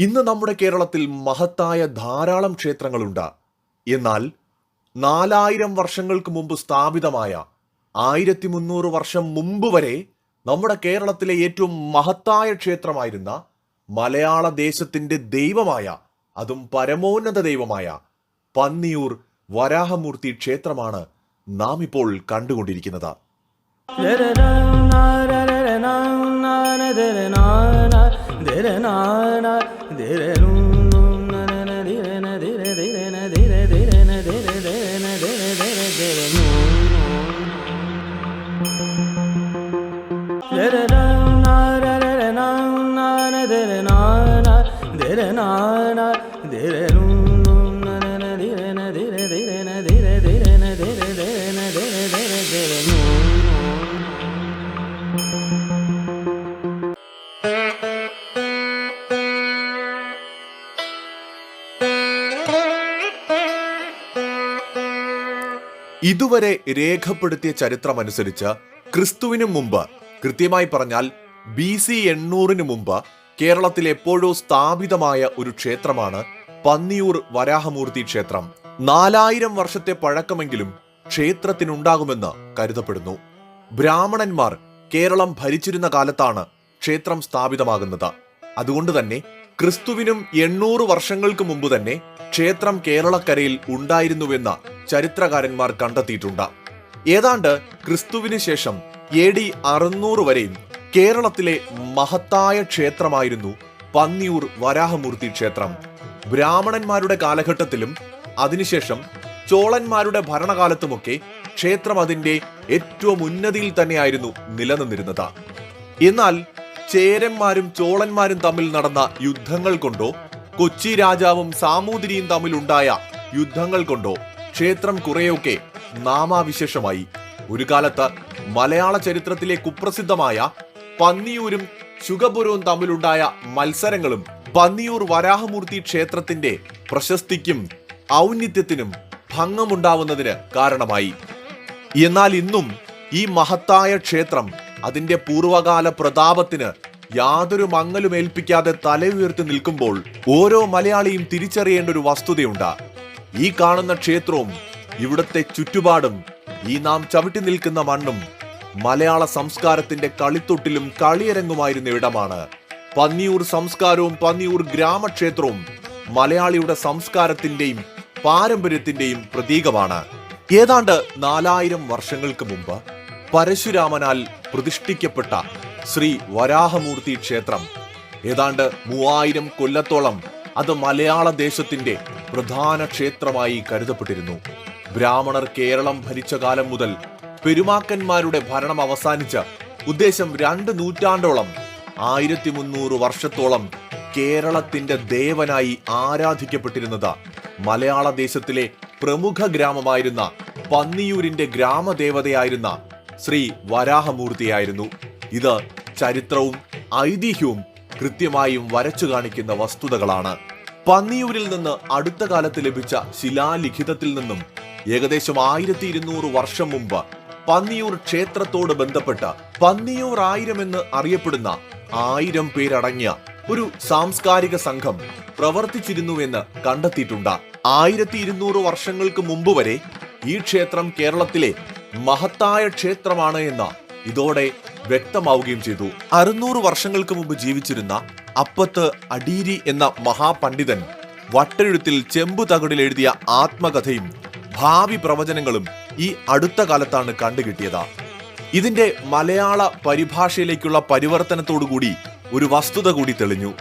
ഇന്ന് നമ്മുടെ കേരളത്തിൽ മഹത്തായ ധാരാളം ക്ഷേത്രങ്ങളുണ്ട് എന്നാൽ നാലായിരം വർഷങ്ങൾക്ക് മുമ്പ് സ്ഥാപിതമായ ആയിരത്തി മുന്നൂറ് വർഷം മുമ്പ് വരെ നമ്മുടെ കേരളത്തിലെ ഏറ്റവും മഹത്തായ ക്ഷേത്രമായിരുന്ന മലയാള ദേശത്തിന്റെ ദൈവമായ അതും പരമോന്നത ദൈവമായ പന്നിയൂർ വരാഹമൂർത്തി ക്ഷേത്രമാണ് നാം ഇപ്പോൾ കണ്ടുകൊണ്ടിരിക്കുന്നത് na na na na na ഇതുവരെ രേഖപ്പെടുത്തിയ ചരിത്രമനുസരിച്ച് ക്രിസ്തുവിനു മുമ്പ് കൃത്യമായി പറഞ്ഞാൽ ബി സി എണ്ണൂറിന് മുമ്പ് കേരളത്തിൽ എപ്പോഴോ സ്ഥാപിതമായ ഒരു ക്ഷേത്രമാണ് പന്നിയൂർ വരാഹമൂർത്തി ക്ഷേത്രം. നാലായിരം വർഷത്തെ പഴക്കമെങ്കിലും ക്ഷേത്രത്തിനുണ്ടാകുമെന്ന് കരുതപ്പെടുന്നു. ബ്രാഹ്മണന്മാർ കേരളം ഭരിച്ചിരുന്ന കാലത്താണ് ക്ഷേത്രം സ്ഥാപിതമാകുന്നത്. അതുകൊണ്ട് തന്നെ ക്രിസ്തുവിനും എണ്ണൂറ് വർഷങ്ങൾക്ക് മുമ്പ് തന്നെ ക്ഷേത്രം കേരളക്കരയിൽ ഉണ്ടായിരുന്നുവെന്ന് ചരിത്രകാരന്മാർ കണ്ടെത്തിയിട്ടുണ്ട്. ഏതാണ്ട് ക്രിസ്തുവിന് ശേഷം എ ഡി അറുന്നൂറ് വരെയും കേരളത്തിലെ മഹത്തായ ക്ഷേത്രമായിരുന്നു പന്നിയൂർ വരാഹമൂർത്തി ക്ഷേത്രം. ബ്രാഹ്മണന്മാരുടെ കാലഘട്ടത്തിലും അതിനുശേഷം ചോളന്മാരുടെ ഭരണകാലത്തുമൊക്കെ ക്ഷേത്രം അതിന്റെ ഏറ്റവും ഉന്നതിയിൽ തന്നെയായിരുന്നു നിലനിന്നിരുന്നത്. എന്നാൽ ചേരന്മാരും ചോളന്മാരും തമ്മിൽ നടന്ന യുദ്ധങ്ങൾ കൊണ്ടോ കൊച്ചി രാജാവും സാമൂതിരിയും തമ്മിലുണ്ടായ യുദ്ധങ്ങൾ കൊണ്ടോ ക്ഷേത്രം കുറെയൊക്കെ നാമാവിശേഷമായി. ഒരു കാലത്ത് മലയാള ചരിത്രത്തിലെ കുപ്രസിദ്ധമായ പന്നിയൂരും ശുഗപുരവും തമ്മിലുണ്ടായ മത്സരങ്ങളും പന്നിയൂർ വരാഹമൂർത്തി ക്ഷേത്രത്തിന്റെ പ്രശസ്തിക്കും ഔന്നിത്യത്തിനും ഭംഗമുണ്ടാവുന്നതിന് കാരണമായി. എന്നാൽ ഇന്നും ഈ മഹത്തായ ക്ഷേത്രം അതിന്റെ പൂർവകാല പ്രതാപത്തിന് യാതൊരു മങ്ങലും ഏൽപ്പിക്കാതെ തല ഉയർത്തി നിൽക്കുമ്പോൾ ഓരോ മലയാളിയും തിരിച്ചറിയേണ്ട ഒരു വസ്തുതയുണ്ട്. ഈ കാണുന്ന ക്ഷേത്രവും ഇവിടുത്തെ ചുറ്റുപാടും ഈ നാം ചവിട്ടി നിൽക്കുന്ന മണ്ണും മലയാള സംസ്കാരത്തിന്റെ കളിത്തൊട്ടിലും കളിയരങ്ങുമായിരുന്ന ഇടമാണ്. പന്നിയൂർ സംസ്കാരവും പന്നിയൂർ ഗ്രാമക്ഷേത്രവും മലയാളിയുടെ സംസ്കാരത്തിന്റെയും പാരമ്പര്യത്തിന്റെയും പ്രതീകമാണ്. ഏതാണ്ട് നാലായിരം വർഷങ്ങൾക്ക് മുമ്പ് പരശുരാമനാൽ പ്രതിഷ്ഠിക്കപ്പെട്ട ശ്രീ വരാഹമൂർത്തി ക്ഷേത്രം ഏതാണ്ട് മൂവായിരം കൊല്ലത്തോളം അത് മലയാള ദേശത്തിന്റെ പ്രധാന ക്ഷേത്രമായി കരുതപ്പെട്ടിരുന്നു. ബ്രാഹ്മണർ കേരളം ഭരിച്ച കാലം മുതൽ പെരുമാക്കന്മാരുടെ ഭരണം അവസാനിച്ച ഉദ്ദേശം രണ്ട് നൂറ്റാണ്ടോളം ആയിരത്തി മുന്നൂറ് വർഷത്തോളം കേരളത്തിന്റെ ദേവനായി ആരാധിക്കപ്പെട്ടിരുന്നത് മലയാള ദേശത്തിലെ പ്രമുഖ ഗ്രാമമായിരുന്ന പന്നിയൂരിന്റെ ഗ്രാമദേവതയായിരുന്ന ശ്രീ വരാഹമൂർത്തിയായിരുന്നു. ഇത് ചരിത്രവും ഐതിഹ്യവും കൃത്യമായും വരച്ചു കാണിക്കുന്ന വസ്തുതകളാണ്. പന്നിയൂരിൽ നിന്ന് അടുത്ത കാലത്ത് ലഭിച്ച ശിലാലിഖിതത്തിൽ നിന്നും ഏകദേശം ആയിരത്തി ഇരുന്നൂറ് വർഷം മുമ്പ് പന്നിയൂർ ക്ഷേത്രത്തോട് ബന്ധപ്പെട്ട് പന്നിയൂർ ആയിരം എന്ന് അറിയപ്പെടുന്ന ആയിരം പേരടങ്ങിയ ഒരു സാംസ്കാരിക സംഘം പ്രവർത്തിച്ചിരുന്നുവെന്ന് കണ്ടെത്തിയിട്ടുണ്ട്. ആയിരത്തി ഇരുന്നൂറ് വർഷങ്ങൾക്ക് മുമ്പ് വരെ ഈ ക്ഷേത്രം കേരളത്തിലെ മഹത്തായ ക്ഷേത്രമാണ് എന്ന് ഇതോടെ വ്യക്തമാവുകയും ചെയ്തു. അറുന്നൂറ് വർഷങ്ങൾക്ക് മുമ്പ് ജീവിച്ചിരുന്ന അപ്പത്ത് അടീരി എന്ന മഹാപണ്ഡിതൻ വട്ടെഴുത്തിൽ ചെമ്പു തകടിൽ എഴുതിയ ആത്മകഥയും ഭാവി പ്രവചനങ്ങളും ഈ അടുത്ത കാലത്താണ് കണ്ടുകിട്ടിയത്. ഇതിന്റെ മലയാള പരിഭാഷയിലേക്കുള്ള പരിവർത്തനത്തോടുകൂടി ഒരു വസ്തുത കൂടി തെളിഞ്ഞു.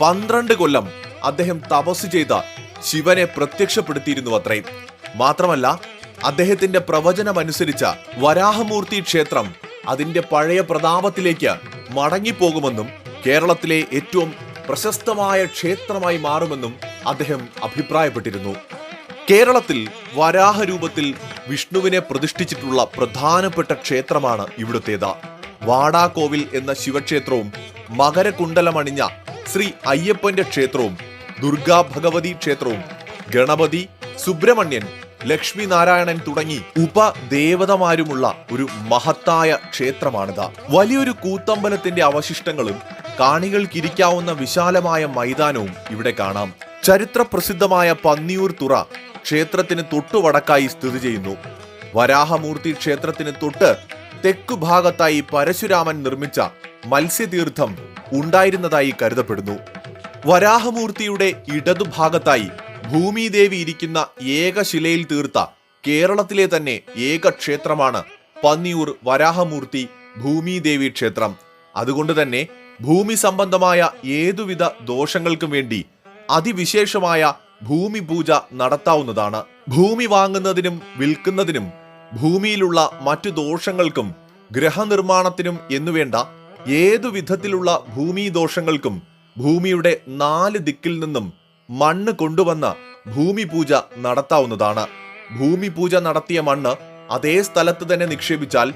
പന്ത്രണ്ട് കൊല്ലം അദ്ദേഹം തപസ് ചെയ്ത ശിവനെ പ്രത്യക്ഷപ്പെടുത്തിയിരുന്നു അത്രേ മാത്രമല്ല അദ്ദേഹത്തിന്റെ പ്രവചനമനുസരിച്ച വരാഹമൂർത്തി ക്ഷേത്രം അതിന്റെ പഴയ പ്രതാപത്തിലേക്ക് മടങ്ങിപ്പോകുമെന്നും കേരളത്തിലെ ഏറ്റവും പ്രശസ്തമായ ക്ഷേത്രമായി മാറുമെന്നും അദ്ദേഹം അഭിപ്രായപ്പെട്ടിരുന്നു. കേരളത്തിൽ വരാഹ രൂപത്തിൽ വിഷ്ണുവിനെ പ്രതിഷ്ഠിച്ചിട്ടുള്ള പ്രധാനപ്പെട്ട ക്ഷേത്രമാണ് ഇവിടുത്തേത്. വാടാകോവിൽ എന്ന ശിവക്ഷേത്രവും മകരകുണ്ടലമണിഞ്ഞ ശ്രീ അയ്യപ്പന്റെ ക്ഷേത്രവും ദുർഗാ ഭഗവതി ക്ഷേത്രവും ഗണപതി സുബ്രഹ്മണ്യൻ ലക്ഷ്മി നാരായണൻ തുടങ്ങി ഉപദേവതമാരുമുള്ള ഒരു മഹത്തായ ക്ഷേത്രമാണിത്. വലിയൊരു കൂത്തമ്പലത്തിന്റെ അവശിഷ്ടങ്ങളും കാണികൾക്കിരിക്കാവുന്ന വിശാലമായ മൈതാനവും ഇവിടെ കാണാം. ചരിത്ര പ്രസിദ്ധമായ പന്നിയൂർ തുറ ക്ഷേത്രത്തിന് തൊട്ടു വടക്കായി സ്ഥിതി ചെയ്യുന്നു. വരാഹമൂർത്തി ക്ഷേത്രത്തിന് തൊട്ട് തെക്കു ഭാഗത്തായി പരശുരാമൻ നിർമ്മിച്ച മത്സ്യതീർത്ഥം ഉണ്ടായിരുന്നതായി കരുതപ്പെടുന്നു. വരാഹമൂർത്തിയുടെ ഇടതുഭാഗത്തായി ഭൂമിദേവി ഇരിക്കുന്ന ഏക ശിലയിൽ തീർത്ത കേരളത്തിലെ തന്നെ ഏക ക്ഷേത്രമാണ് പന്നിയൂർ വരാഹമൂർത്തി ഭൂമിദേവി ക്ഷേത്രം. അതുകൊണ്ട് തന്നെ ഭൂമി സംബന്ധമായ ഏതുവിധ ദോഷങ്ങൾക്കും വേണ്ടി അതിവിശേഷമായ ഭൂമി പൂജ നടത്താവുന്നതാണ്. ഭൂമി വാങ്ങുന്നതിനും വിൽക്കുന്നതിനും ഭൂമിയിലുള്ള മറ്റു ദോഷങ്ങൾക്കും ഗ്രഹനിർമ്മാണത്തിനും എന്നുവേണ്ട ഏതു വിധത്തിലുള്ള ഭൂമി ദോഷങ്ങൾക്കും ഭൂമിയുടെ നാല് ദിക്കിൽ നിന്നും മണ്ണ് കൊണ്ടുവന്ന് ഭൂമി പൂജ നടത്താവുന്നതാണ്. ഭൂമി പൂജ നടത്തിയ മണ്ണ് അതേ സ്ഥലത്ത് തന്നെ നിക്ഷേപിച്ചാൽ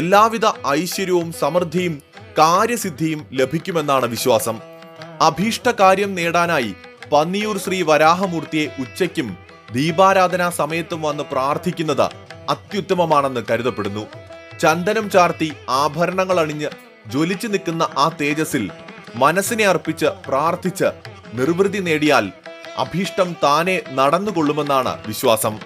എല്ലാവിധ ഐശ്വര്യവും സമൃദ്ധിയും കാര്യസിദ്ധിയും ലഭിക്കുമെന്നാണ് വിശ്വാസം. അഭീഷ്ട കാര്യം നേടാനായി പന്നിയൂർ ശ്രീ വരാഹമൂർത്തിയെ ഉച്ചയ്ക്കും ദീപാരാധനാ സമയത്തും വന്ന് പ്രാർത്ഥിക്കുന്നത് അത്യുത്തമമാണെന്ന് കരുതപ്പെടുന്നു. ചന്ദനം ചാർത്തി ആഭരണങ്ങൾ അണിഞ്ഞ് ജ്വലിച്ചു നിൽക്കുന്ന ആ തേജസ്സിൽ മനസ്സിനെ അർപ്പിച്ച് പ്രാർത്ഥിച്ച് നിർവൃതി നേടിയാൽ അഭീഷ്ടം താനെ നടന്നുകൊള്ളുമെന്നാണ് വിശ്വാസം.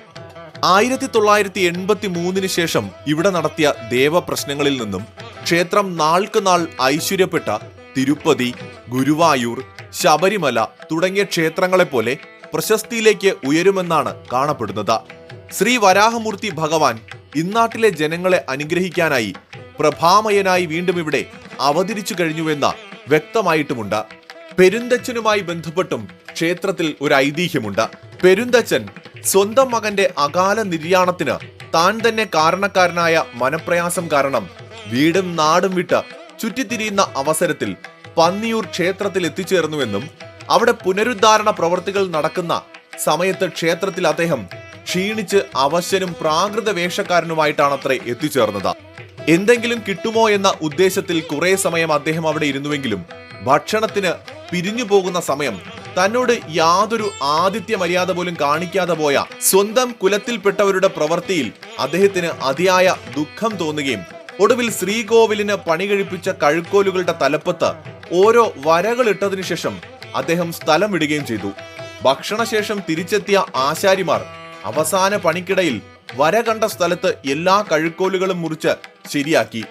ആയിരത്തി തൊള്ളായിരത്തി എൺപത്തി മൂന്നിന് ശേഷം ഇവിടെ നടത്തിയ ദേവപ്രശ്നങ്ങളിൽ നിന്നും ക്ഷേത്രം നാൾക്ക് നാൾ ഐശ്വര്യപ്പെട്ട തിരുപ്പതി ഗുരുവായൂർ ശബരിമല തുടങ്ങിയ ക്ഷേത്രങ്ങളെപ്പോലെ പ്രശസ്തിയിലേക്ക് ഉയരുമെന്നാണ് കാണപ്പെടുന്നത്. ശ്രീ വരാഹമൂർത്തി ഭഗവാൻ ഇന്നാട്ടിലെ ജനങ്ങളെ അനുഗ്രഹിക്കാനായി പ്രഭാമയനായി വീണ്ടും ഇവിടെ അവതരിച്ചു കഴിഞ്ഞുവെന്ന വ്യക്തമായിട്ടുമുണ്ട്. പെരുന്തച്ഛനുമായി ബന്ധപ്പെട്ടും ക്ഷേത്രത്തിൽ ഒരു ഐതിഹ്യമുണ്ട്. പെരുന്തച്ഛൻ സ്വന്തം മകന്റെ അകാല നിര്യാണത്തിന് താൻ തന്നെ കാരണക്കാരനായ മനപ്രയാസം കാരണം വീടും നാടും വിട്ട് ചുറ്റിത്തിരിയുന്ന അവസരത്തിൽ പന്നിയൂർ ക്ഷേത്രത്തിൽ എത്തിച്ചേർന്നുവെന്നും അവിടെ പുനരുദ്ധാരണ പ്രവർത്തികൾ നടക്കുന്ന സമയത്ത് ക്ഷേത്രത്തിൽ അദ്ദേഹം ക്ഷീണിച്ച് അവശനും പ്രാകൃത വേഷക്കാരനുമായിട്ടാണത്രേ എത്തിച്ചേർന്നത്. എന്തെങ്കിലും കിട്ടുമോ എന്ന ഉദ്ദേശത്തിൽ കുറെ സമയം അദ്ദേഹം അവിടെ ഇരുന്നുവെങ്കിലും ഭക്ഷണത്തിന് പിരിഞ്ഞു പോകുന്ന സമയം തന്നോട് യാതൊരു ആതിഥ്യ മര്യാദ പോലും കാണിക്കാതെ പോയ സ്വന്തം കുലത്തിൽപ്പെട്ടവരുടെ പ്രവൃത്തിയിൽ അദ്ദേഹത്തിന് അതിയായ ദുഃഖം തോന്നുകയും ഒടുവിൽ ശ്രീകോവിലിന് പണി കഴിപ്പിച്ച കഴുക്കോലുകളുടെ തലപ്പത്ത് ഓരോ വരകളിട്ടതിനു ശേഷം അദ്ദേഹം സ്ഥലം വിടുകയും ചെയ്തു. ഭക്ഷണശേഷം തിരിച്ചെത്തിയ ആശാരിമാർ അവസാന പണിക്കിടയിൽ വര കണ്ട സ്ഥലത്ത് എല്ലാ കഴുക്കോലുകളും മുറിച്ച് ശരിയാക്കി.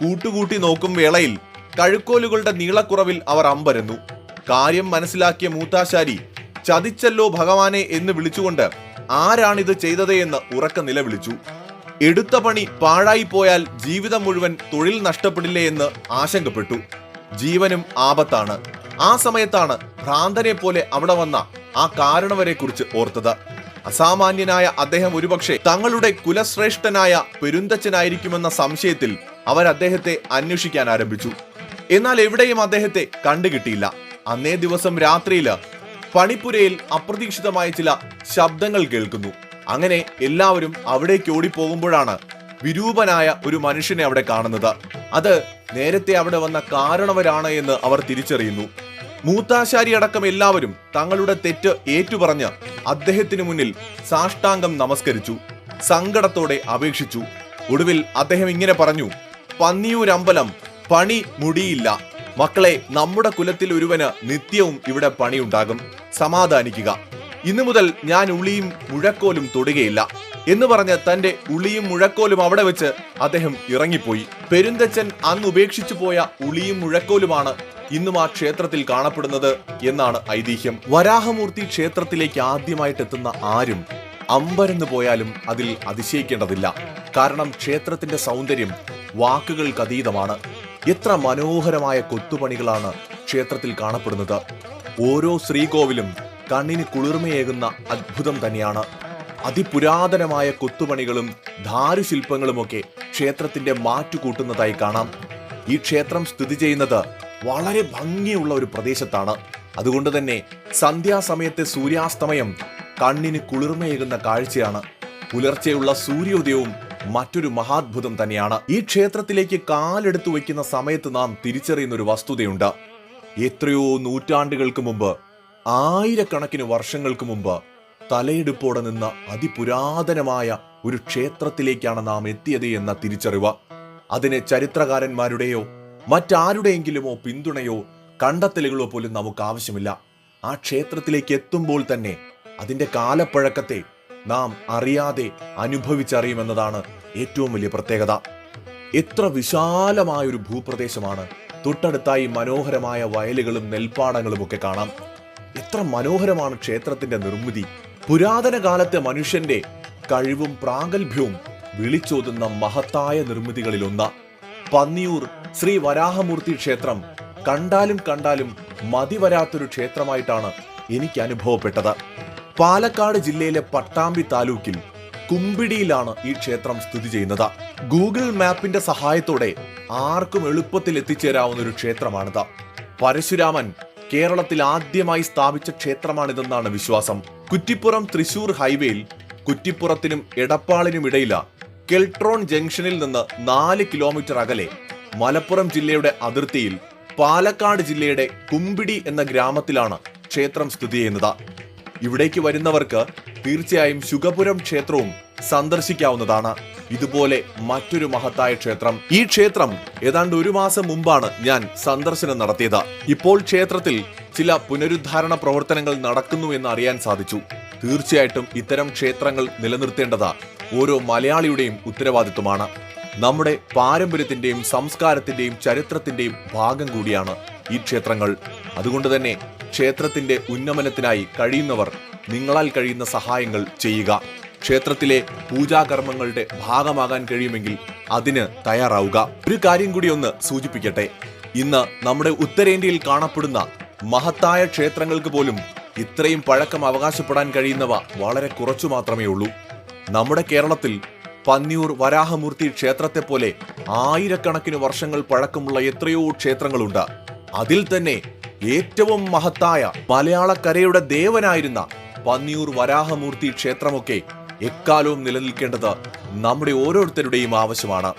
കൂട്ടുകൂട്ടി നോക്കും വേളയിൽ കഴുക്കോലുകളുടെ നീളക്കുറവിൽ അവർ അമ്പരന്നു. കാര്യം മനസ്സിലാക്കിയ മൂത്താശാരി ചതിച്ചല്ലോ ഭഗവാനെ എന്ന് വിളിച്ചുകൊണ്ട് ആരാണിത് ചെയ്തത് എന്ന് ഉറക്ക നിലവിളിച്ചു. എടുത്ത പണി പാഴായിപ്പോയാൽ ജീവിതം മുഴുവൻ തൊഴിൽ നഷ്ടപ്പെടില്ലേ എന്ന് ആശങ്കപ്പെട്ടു. ജീവനും ആപത്താണ്. ആ സമയത്താണ് ഭ്രാന്തനെ പോലെ അവിടെ വന്ന ആ കാരണവരെ കുറിച്ച് ഓർത്തത്. അസാമാന്യനായ അദ്ദേഹം ഒരുപക്ഷെ തങ്ങളുടെ കുലശ്രേഷ്ഠനായ പെരുന്തച്ഛനായിരിക്കുമെന്ന സംശയത്തിൽ അവർ അദ്ദേഹത്തെ അന്വേഷിക്കാൻ ആരംഭിച്ചു. എന്നാൽ എവിടെയും അദ്ദേഹത്തെ കണ്ടുകിട്ടിയില്ല. അന്നേ ദിവസം രാത്രിയിൽ പണിപ്പുരയിൽ അപ്രതീക്ഷിതമായ ചില ശബ്ദങ്ങൾ കേൾക്കുന്നു. അങ്ങനെ എല്ലാവരും അവിടേക്ക് ഓടിപ്പോകുമ്പോഴാണ് വിരൂപനായ ഒരു മനുഷ്യനെ അവിടെ കാണുന്നത്. അത് നേരത്തെ അവിടെ വന്ന കാരണവരാണ് എന്ന് അവർ തിരിച്ചറിയുന്നു. മൂത്താശാരി അടക്കം എല്ലാവരും തങ്ങളുടെ തെറ്റ് ഏറ്റുപറഞ്ഞ് അദ്ദേഹത്തിന് മുന്നിൽ സാഷ്ടാംഗം നമസ്കരിച്ചു സങ്കടത്തോടെ അപേക്ഷിച്ചു. ഒടുവിൽ അദ്ദേഹം ഇങ്ങനെ പറഞ്ഞു പന്നിയൂരമ്പലം പണി മുടിയില്ല. മക്കളെ നമ്മുടെ കുലത്തിൽ ഒരുവന് നിത്യവും ഇവിടെ പണിയുണ്ടാകും. സമാധാനിക്കുക. ഇന്നു മുതൽ ഞാൻ ഉളിയും മുഴക്കോലും തൊടുകയില്ല എന്ന് പറഞ്ഞ് തന്റെ ഉളിയും മുഴക്കോലും അവിടെ വെച്ച് അദ്ദേഹം ഇറങ്ങിപ്പോയി. പെരുന്തച്ചൻ അന്ന് ഉപേക്ഷിച്ചു പോയ ഉളിയും മുഴക്കോലുമാണ് ഇന്നും ആ ക്ഷേത്രത്തിൽ കാണപ്പെടുന്നത് എന്നാണ് ഐതിഹ്യം. വരാഹമൂർത്തി ക്ഷേത്രത്തിലേക്ക് ആദ്യമായിട്ട് എത്തുന്ന ആരും അമ്പരന്ന് പോയാലും അതിൽ അതിശയിക്കേണ്ടതില്ല. കാരണം ക്ഷേത്രത്തിന്റെ സൗന്ദര്യം വാക്കുകൾക്കതീതമാണ്. എത്ര മനോഹരമായ കൊത്തുപണികളാണ് ക്ഷേത്രത്തിൽ കാണപ്പെടുന്നത്. ഓരോ ശ്രീകോവിലും കണ്ണിന് കുളിർമയേകുന്ന അത്ഭുതം തന്നെയാണ്. അതിപുരാതനമായ കൊത്തുപണികളും ധാരുശില്പങ്ങളുമൊക്കെ ക്ഷേത്രത്തിന്റെ മാറ്റുകൂട്ടുന്നതായി കാണാം. ഈ ക്ഷേത്രം സ്ഥിതി ചെയ്യുന്നത് വളരെ ഭംഗിയുള്ള ഒരു പ്രദേശത്താണ്. അതുകൊണ്ട് തന്നെ സന്ധ്യാസമയത്തെ സൂര്യാസ്തമയം കണ്ണിന് കുളിർമയേകുന്ന കാഴ്ചയാണ്. പുലർച്ചെയുള്ള സൂര്യോദയവും മറ്റൊരു മഹാത്ഭുതം തന്നെയാണ്. ഈ ക്ഷേത്രത്തിലേക്ക് കാലെടുത്തു വയ്ക്കുന്ന സമയത്ത് നാം തിരിച്ചറിയുന്ന ഒരു വസ്തുതയുണ്ട്. എത്രയോ നൂറ്റാണ്ടുകൾക്ക് മുമ്പ് ആയിരക്കണക്കിന് വർഷങ്ങൾക്ക് മുമ്പ് തലയെടുപ്പോടെ നിന്ന അതിപുരാതനമായ ഒരു ക്ഷേത്രത്തിലേക്കാണ് നാം എത്തിയത് എന്ന തിരിച്ചറിവ്. അതിനെ ചരിത്രകാരന്മാരുടെയോ മറ്റാരുടെയെങ്കിലുമോ പിന്തുണയോ കണ്ടെത്തലുകളോ പോലും നമുക്ക് ആവശ്യമില്ല. ആ ക്ഷേത്രത്തിലേക്ക് എത്തുമ്പോൾ തന്നെ അതിന്റെ കാലപ്പഴക്കത്തെ നാം അറിയാതെ അനുഭവിച്ചറിയുമെന്നതാണ് ഏറ്റവും വലിയ പ്രത്യേകത. എത്ര വിശാലമായൊരു ഭൂപ്രദേശമാണ്. തൊട്ടടുത്തായി മനോഹരമായ വയലുകളും നെൽപ്പാടങ്ങളും ഒക്കെ കാണാം. എത്ര മനോഹരമാണ് ക്ഷേത്രത്തിന്റെ നിർമ്മിതി. പുരാതന കാലത്തെ മനുഷ്യന്റെ കഴിവും പ്രാഗൽഭ്യവും വിളിച്ചോതുന്ന മഹത്തായ നിർമ്മിതികളിലൊന്ന്. പന്നിയൂർ ശ്രീ വരാഹമൂർത്തി ക്ഷേത്രം കണ്ടാലും കണ്ടാലും മതിവരാത്തൊരു ക്ഷേത്രമായിട്ടാണ് എനിക്ക് അനുഭവപ്പെട്ടത്. പാലക്കാട് ജില്ലയിലെ പട്ടാമ്പി താലൂക്കിൽ കുമ്പിടിയിലാണ് ഈ ക്ഷേത്രം സ്ഥിതി ചെയ്യുന്നത്. ഗൂഗിൾ മാപ്പിന്റെ സഹായത്തോടെ ആർക്കും എളുപ്പത്തിൽ എത്തിച്ചേരാവുന്ന ഒരു ക്ഷേത്രമാണിത്. പരശുരാമൻ കേരളത്തിൽ ആദ്യമായി സ്ഥാപിച്ച ക്ഷേത്രമാണിതെന്നാണ് വിശ്വാസം. കുറ്റിപ്പുറം തൃശൂർ ഹൈവേയിൽ കുറ്റിപ്പുറത്തിനും എടപ്പാളിനും ഇടയില കെൽട്രോൺ ജംഗ്ഷനിൽ നിന്ന് നാല് കിലോമീറ്റർ അകലെ മലപ്പുറം ജില്ലയുടെ അതിർത്തിയിൽ പാലക്കാട് ജില്ലയുടെ കുമ്പിടി എന്ന ഗ്രാമത്തിലാണ് ക്ഷേത്രം സ്ഥിതി ചെയ്യുന്നത്. ഇവിടേക്ക് വരുന്നവർക്ക് തീർച്ചയായും ശുഗപുരം ക്ഷേത്രവും സന്ദർശിക്കാവുന്നതാണ്. ഇതുപോലെ മറ്റൊരു മഹത്തായ ക്ഷേത്രം. ഈ ക്ഷേത്രം ഏതാണ്ട് ഒരു മാസം മുമ്പാണ് ഞാൻ സന്ദർശനം നടത്തിയത്. ഇപ്പോൾ ക്ഷേത്രത്തിൽ ചില പുനരുദ്ധാരണ പ്രവർത്തനങ്ങൾ നടക്കുന്നു എന്ന് അറിയാൻ സാധിച്ചു. തീർച്ചയായിട്ടും ഇത്തരം ക്ഷേത്രങ്ങൾ നിലനിർത്തേണ്ടത് ഓരോ മലയാളിയുടെയും ഉത്തരവാദിത്വമാണ്. നമ്മുടെ പാരമ്പര്യത്തിന്റെയും സംസ്കാരത്തിന്റെയും ചരിത്രത്തിന്റെയും ഭാഗം കൂടിയാണ് ഈ ക്ഷേത്രങ്ങൾ. അതുകൊണ്ട് തന്നെ ക്ഷേത്രത്തിന്റെ ഉന്നമനത്തിനായി കഴിയുന്നവർ നിങ്ങളാൽ കഴിയുന്ന സഹായങ്ങൾ ചെയ്യുക. ക്ഷേത്രത്തിലെ പൂജാകർമ്മങ്ങളുടെ ഭാഗമാകാൻ കഴിയുമെങ്കിൽ അതിന് തയ്യാറാവുക. ഒരു കാര്യം കൂടി ഒന്ന് സൂചിപ്പിക്കട്ടെ. ഇന്ന് നമ്മുടെ ഉത്തരേന്ത്യയിൽ കാണപ്പെടുന്ന മഹത്തായ ക്ഷേത്രങ്ങൾക്ക് പോലും ഇത്രയും പഴക്കം അവകാശപ്പെടാൻ കഴിയുന്നവ വളരെ കുറച്ചു മാത്രമേ ഉള്ളൂ. നമ്മുടെ കേരളത്തിൽ പന്നിയൂർ വരാഹമൂർത്തി ക്ഷേത്രത്തെ പോലെ ആയിരക്കണക്കിന് വർഷങ്ങൾ പഴക്കമുള്ള എത്രയോ ക്ഷേത്രങ്ങളുണ്ട്. അതിൽ തന്നെ ഏറ്റവും മഹത്തായ മലയാളക്കരയുടെ ദേവനായിരുന്ന പന്നിയൂർ വരാഹമൂർത്തി ക്ഷേത്രമൊക്കെ എക്കാലവും നിലനിൽക്കേണ്ടത് നമ്മുടെ ഓരോരുത്തരുടെയും ആവശ്യമാണ്.